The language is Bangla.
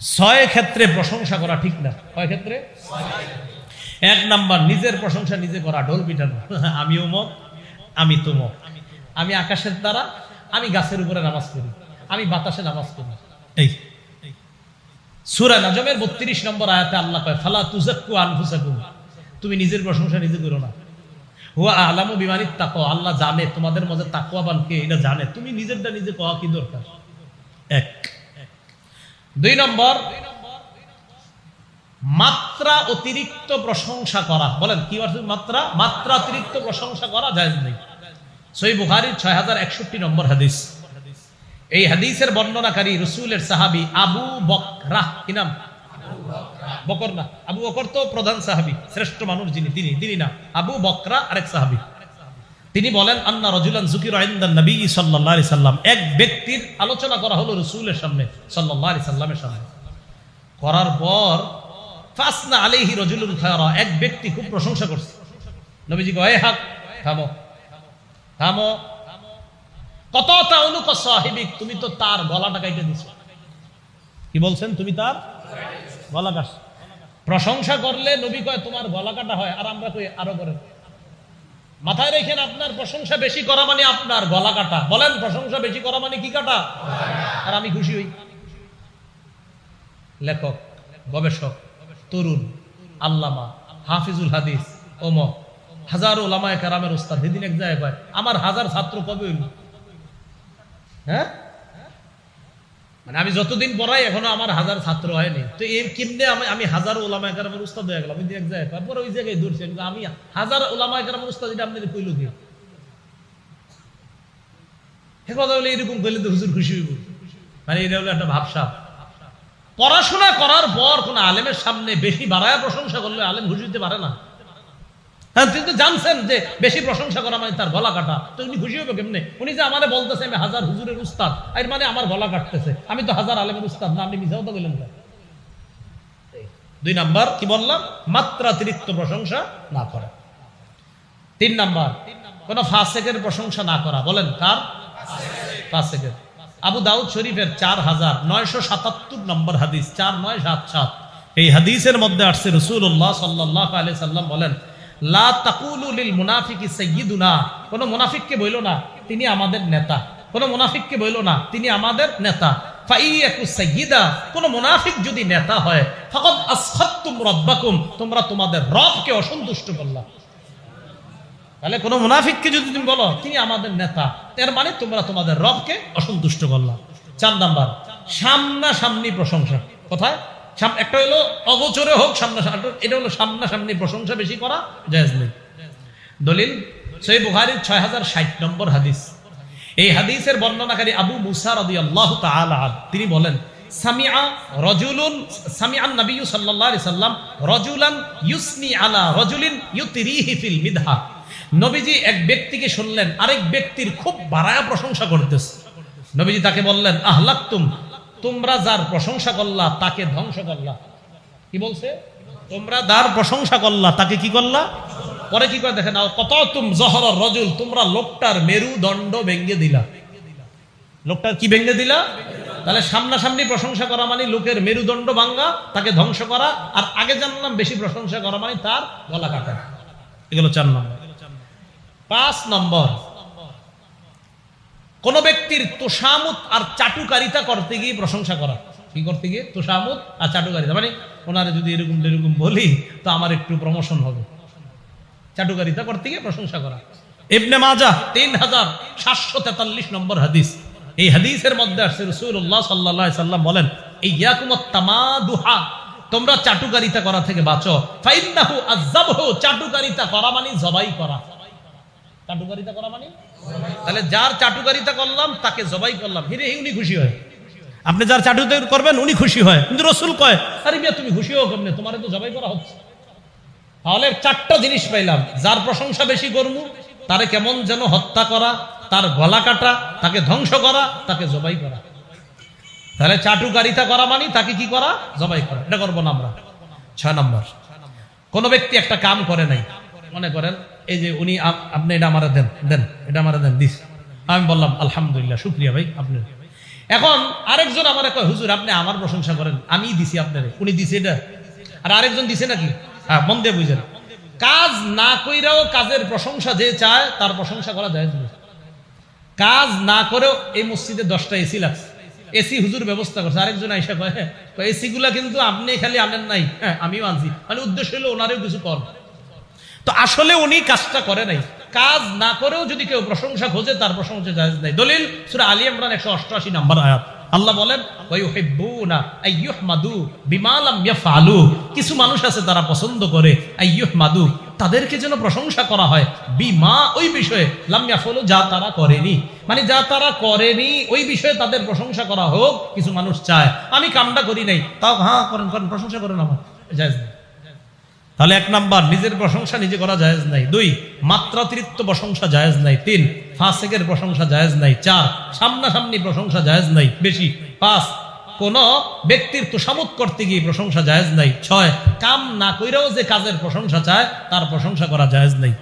ছয় ক্ষেত্রে প্রশংসা করা ঠিক না। কয় ক্ষেত্রে? এক নাম্বার, নিজের প্রশংসা নিজে করা, ঢোল পিটানো। আমি অমক আমি তুমক আমি আকাশের দ্বারা, আমি গাছের উপরে নামাজ করি আমি বাতাসে নামাজ পড়ি। এই। সুরা নাজমের বত্রিশ নম্বর আয়াতে আল্লাহ কয়, ফালা তুজাক্কু আনফুসাকুম। তুমি নিজের প্রশংসা নিজে করো না। হুয়া আলামু বিমানিত তাকো আল্লাহ জানে তোমাদের মধ্যে তাকওয়াবান কে, এটা জানে। তুমি নিজেরটা নিজে কওয়া কি দরকার? এক। দুই নম্বর, মাত্রা অতিরিক্ত প্রশংসা করা। বলেন, কি মাত্রা? মাত্রা অতিরিক্ত প্রশংসা করা যায় নেই। সই বুখারির ছয় হাজার একষট্টি নম্বর হাদিস। এই হাদিসের বর্ণনাকারী রসুলের সাহাবি আবু বকরা। কি নাম? বকর না। আবু বকর তো প্রধান সাহাবি, শ্রেষ্ঠ মানুষ যিনি, তিনি তিনি না। আবু বকরা আরেক সাহাবি। তিনি বলেন, আন্না রজুলান জুকির আইন্দান নবী আলাইহি সাল্লাম। এক ব্যক্তির আলোচনা করা হলো রসুলের সামনে, সাল্লাল্লাহু আলাইহি সাল্লামের সামনে। করার পর, ফাসনা আলাইহি রজুলুন খায়রা। এক ব্যক্তি খুব প্রশংসা করছে। নবীজি কয় হাক, থামো থামো। কত তাউলুক সাহিবিক, তুমি তো তার গলাটা কাইটে দিছো। কি বলছেন? তুমি তার গলা কাট প্রশংসা করলে নবী কয়, তোমার গলা কাটা হয়, আর আমরা কই, আরও করেন। মাথায় রেখেন, আপনার প্রশংসা বেশি করা মানে আপনার গলা কাটা। বলেন, প্রশংসা বেশি করা মানে কি কাটা? আর আমি খুশি হই। লেখক, গবেষক, তরুণ, আল্লামা, হাফিজুল হাদিস ওম হাজারো ওলামায় কারামের ওস্তাদ সেদিন এক জায়গায় আমার হাজার ছাত্র কবে হইল? হ্যাঁ? মানে আমি যতদিন পড়াই, এখনও আমার হাজার ছাত্র হয়নি। তো এই কেমনে আমি আমি হাজার ওলামায় কারামের উস্তাদ হয়ে গেলাম? এক জায়গায় তারপরে ওই জায়গায় দূরছি আমি হাজার ওলামায় কারামের উস্তাদ এটা আপনাদের কইল কি? হে কথা বলে এরকম করলে তো হুজুর খুশি হইব। মানে এটা হলো একটা ভাবসাব পড়াশোনা করার পর কোন আলেমের সামনে বেশি বাড়ায় প্রশংসা করলে আলেম খুশি হতে পারে না। হ্যাঁ তিনি তো জানছেন যে বেশি প্রশংসা করা মানে তার গলা কাটা। তো উনি খুশি হবে কেমনে? উনি যে আমারে বলতেছে, আমি হাজার হুজুরের উস্তাদ। এর মানে আমার গলা কাটতেছে। আমি তো হাজার আলেমের উস্তাদ না, আপনি মিশাও তো বললেন দুই নাম্বার, কি বললাম? মাত্রাতিরিক্ত প্রশংসা না করা। তিন নাম্বার, কোন ফাসেকের প্রশংসা না করা। বলেন, কার? ফাসেকের। আবু দাউদ শরীফের চার হাজার নয়শো সাতাত্তর নম্বর হাদিস, চার নয় সাত সাত। এই হাদিসের মধ্যে আসছে রসুল্লাহ সাল্লাহ আলি সাল্লাম বলেন মুনাফিকি কোন মুনাফিককে বইল না, তিনি আমাদের নেতা। মুনাফিককে বইল না, তিনি আমাদের নেতা। মুনাফিক যদি তুমি বলো, তিনি আমাদের নেতা মানে তোমরা তোমাদের অসন্তুষ্ট সামনাসামনি প্রশংসা। কোথায়? একটা হলো অগোচরে হোক, সামনা এটা হলো সামনাসামনি প্রশংসা বেশি করা জায়েজ নেই। দলিল সই বুখারির ছয় হাজার ষাট নম্বর হাদিস। এই হাদিসের বর্ণনাকারী আবু মুসা রদি আল্লাহ তিনি বলেন, সামিআ রজুলুন নবী সাল্লাম আলা রজুলিন নবীজি এক ব্যক্তিকে শুনলেন, আরেক ব্যক্তির খুব বাড়ায়া প্রশংসা করতেছে। নবীজি তাকে বললেন, আহলাক্তুম তোমরা যার প্রশংসা করলা, তাকে ধ্বংস করলা। কি বলছে? তোমরা যার প্রশংসা করলা, তাকে কি করলা? পরে কি করে দেখে নাও কত তুম জহর রজুল, তোমরা লোকটার মেরুদণ্ড ভেঙ্গে দিলা। লোকটার কি ভেঙ্গে দিলা? তাহলে সামনাসামনি প্রশংসা করা মানে লোকের মেরুদণ্ড ভাঙ্গা তাকে ধ্বংস করা, আর আগে জানলাম বেশি প্রশংসা করা মানে তার গলা কাটা। এগুলো চার নম্বর। পাঁচ নম্বর। কোন ব্যক্তির তোষামুত আর চাটুকারিতা করতে গিয়ে প্রশংসা করা। কি করতে গিয়ে? তোষামুত আর চাটুকারিতা। মানে ওনারে যদি এরকম এরকম বলি, তো আমার একটু প্রমোশন হবে। চাটুকারিতা করতে গিয়ে প্রশংসা করা। ইবনে মাজা, তিন হাজার সাতশো তেতাল্লিশ নম্বর হাদিস। এই হাদিসের মধ্যে আসছে রসুল্লাহ সাল্লাহ সাল্লাম বলেন এই ইয়াকুমত তামাদুহা তোমরা চাটুকারিতা করা থেকে বাঁচো। ফাইন্নাহু আযাবহু চাটুকারিতা করা মানে জবাই করা। চাটুকারিতা করা মানে? তাহলে যার চাটুকারিতা করলাম, তাকে জবাই করলাম। হিরে উনি খুশি হয়। আপনি যার চাটুকারি করবেন, উনি খুশি হয়। কিন্তু রসুল কয়, আরে মিয়া, তুমি খুশি হও কেমনে? তোমার তো জবাই করা হচ্ছে। তাহলে চারটা জিনিস পাইলাম। যার প্রশংসা বেশি করব তারে কেমন যেন হত্যা করা, তার গলা কাটা, তাকে ধ্বংস করা, তাকে জবাই করা। তাহলে চাটুকারিতা করা মানে তাকে কি করা? জবাই করা। এটা করব না আমরা। ছয় নম্বর। কোনো ব্যক্তি একটা কাম করে নাই। মনে করেন, এই যে উনি আপনি এটা আমারে দেন দেন, এটা আমারে দেন, দিস। আমি বললাম, আলহামদুলিল্লাহ, শুক্রিয়া ভাই, আপনি এখন আরেকজন আমার কয়, হুজুর, আপনি আমার প্রশংসা করেন, আমি দিছি আপনারে। উনি দিছে এটা। আর আরেকজন দিছে নাকি? হ্যাঁ মন দিয়ে বুঝেন। কাজ না কইরাও কাজের প্রশংসা যে চায়, তার প্রশংসা করা যায় কাজ না করেও এই মসজিদে দশটা এসি লাগছে। এসি হুজুর ব্যবস্থা করছে। আরেকজন আইসা কয় এসি গুলা কিন্তু আপনি খালি আনেন নাই। হ্যাঁ আমিও আনছি। মানে উদ্দেশ্য হলো ওনারেও কিছু কর। তো আসলে উনি কাজটা করে নাই। কাজ না করেও যদি কেউ প্রশংসা খোঁজে, তার প্রশংসা জায়েজ নাই। দলিল, সূরা আলী ইমরান 188 নাম্বার আয়াত। আল্লাহ বলেন কিছু মানুষ আছে তারা পছন্দ করে আইয়ুহমাদু। তাদেরকে যেন প্রশংসা করা হয়, বিমা ওই বিষয়ে যা তারা করেনি। মানে যা তারা করেনি, ওই বিষয়ে তাদের প্রশংসা করা হোক, কিছু মানুষ চায়। আমি কামটা করি নাই, তাও হ্যাঁ করেন করেন, প্রশংসা করেন আমার, জায়েজ তাহলে এক নাম্বার, নিজের প্রশংসা নিজে করা জায়েজ নাই। দুই, মাত্রাতিরিক্ত প্রশংসা জায়েজ নাই। তিন, ফাসেকের প্রশংসা জায়েজ নাই। চার, সামনাসামনি প্রশংসা জায়েজ নাই। বেশি। পাঁচ, কোন ব্যক্তির তোষামত করতে গিয়ে প্রশংসা জায়েজ নাই। ছয়, কাম না কইরাও যে কাজের প্রশংসা চায়, তার প্রশংসা করা জায়েজ নাই।